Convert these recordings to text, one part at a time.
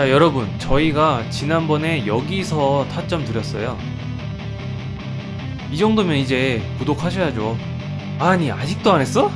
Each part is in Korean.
자 여러분 저희가 지난번에 여기서 타점 드렸어요 이 정도면 이제 구독하셔야죠 아니 아직도 안 했어?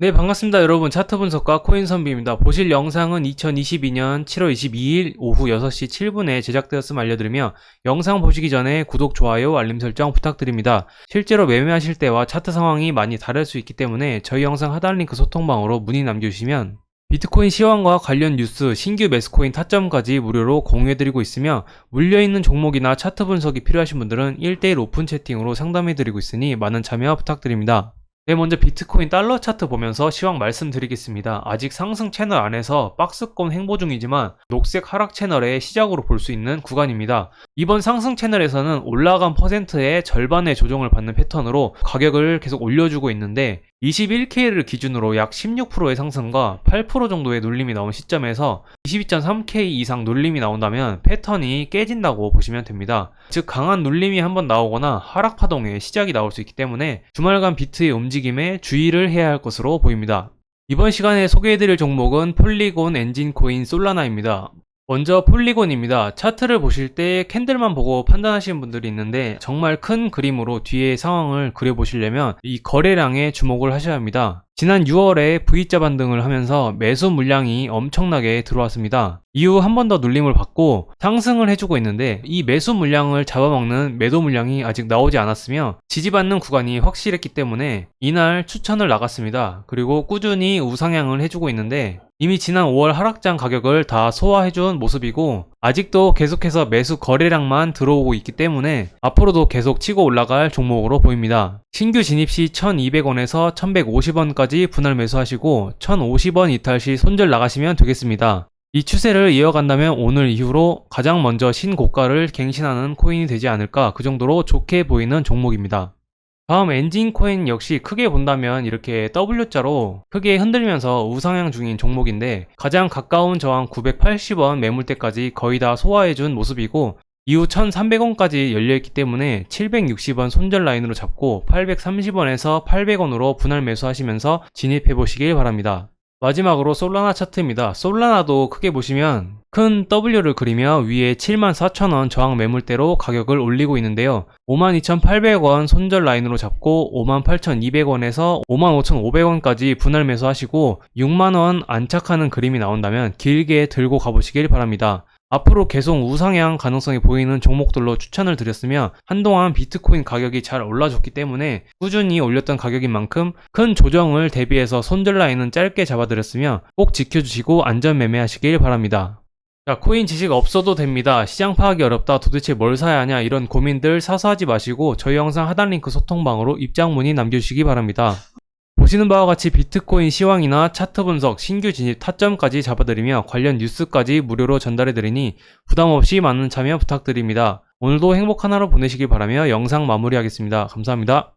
네 반갑습니다 여러분. 차트 분석가 코인 선비입니다. 보실 영상은 2022년 7월 22일 오후 6시 7분에 제작되었음 알려드리며 영상 보시기 전에 구독, 좋아요, 알림 설정 부탁드립니다. 실제로 매매하실 때와 차트 상황이 많이 다를 수 있기 때문에 저희 영상 하단 링크 소통방으로 문의 남겨주시면 비트코인 시황과 관련 뉴스, 신규 매수코인 타점까지 무료로 공유해드리고 있으며 물려있는 종목이나 차트 분석이 필요하신 분들은 1대1 오픈 채팅으로 상담해드리고 있으니 많은 참여 부탁드립니다. 네, 먼저 비트코인 달러 차트 보면서 시황 말씀드리겠습니다. 아직 상승 채널 안에서 박스권 행보 중이지만 녹색 하락 채널의 시작으로 볼 수 있는 구간입니다. 이번 상승 채널에서는 올라간 퍼센트의 절반의 조정을 받는 패턴으로 가격을 계속 올려주고 있는데 21K를 기준으로 약 16%의 상승과 8% 정도의 눌림이 나온 시점에서 22.3K 이상 눌림이 나온다면 패턴이 깨진다고 보시면 됩니다. 즉 강한 눌림이 한번 나오거나 하락 파동의 시작이 나올 수 있기 때문에 주말간 비트의 움직임에 주의를 해야 할 것으로 보입니다. 이번 시간에 소개해드릴 종목은 폴리곤 엔진 코인 솔라나입니다. 먼저 폴리곤입니다. 차트를 보실 때 캔들만 보고 판단하시는 분들이 있는데 정말 큰 그림으로 뒤에 상황을 그려보시려면 이 거래량에 주목을 하셔야 합니다. 지난 6월에 V자 반등을 하면서 매수 물량이 엄청나게 들어왔습니다. 이후 한 번 더 눌림을 받고 상승을 해주고 있는데 이 매수 물량을 잡아먹는 매도 물량이 아직 나오지 않았으며 지지받는 구간이 확실했기 때문에 이날 추천을 나갔습니다. 그리고 꾸준히 우상향을 해주고 있는데 이미 지난 5월 하락장 가격을 다 소화해준 모습이고 아직도 계속해서 매수 거래량만 들어오고 있기 때문에 앞으로도 계속 치고 올라갈 종목으로 보입니다. 신규 진입 시 1200원에서 1150원까지 분할 매수하시고 1050원 이탈 시 손절 나가시면 되겠습니다. 이 추세를 이어간다면 오늘 이후로 가장 먼저 신고가를 갱신하는 코인이 되지 않을까 그 정도로 좋게 보이는 종목입니다. 다음 엔진 코인 역시 크게 본다면 이렇게 W자로 크게 흔들면서 우상향 중인 종목인데 가장 가까운 저항 980원 매물대까지 거의 다 소화해준 모습이고 이후 1300원까지 열려있기 때문에 760원 손절 라인으로 잡고 830원에서 800원으로 분할 매수하시면서 진입해보시길 바랍니다. 마지막으로 솔라나 차트입니다. 솔라나도 크게 보시면 큰 W를 그리며 위에 74,000원 저항 매물대로 가격을 올리고 있는데요. 52,800원 손절 라인으로 잡고 58,200원에서 55,500원까지 분할 매수하시고 6만원 안착하는 그림이 나온다면 길게 들고 가보시길 바랍니다. 앞으로 계속 우상향 가능성이 보이는 종목들로 추천을 드렸으며 한동안 비트코인 가격이 잘 올라줬기 때문에 꾸준히 올렸던 가격인 만큼 큰 조정을 대비해서 손절 라인은 짧게 잡아드렸으며 꼭 지켜주시고 안전 매매하시길 바랍니다. 자, 코인 지식 없어도 됩니다. 시장 파악이 어렵다. 도대체 뭘 사야 하냐. 이런 고민들 사서 하지 마시고 저희 영상 하단 링크 소통방으로 입장 문의 남겨주시기 바랍니다. 보시는 바와 같이 비트코인 시황이나 차트 분석, 신규 진입 타점까지 잡아드리며 관련 뉴스까지 무료로 전달해드리니 부담 없이 많은 참여 부탁드립니다. 오늘도 행복한 하루 보내시길 바라며 영상 마무리하겠습니다. 감사합니다.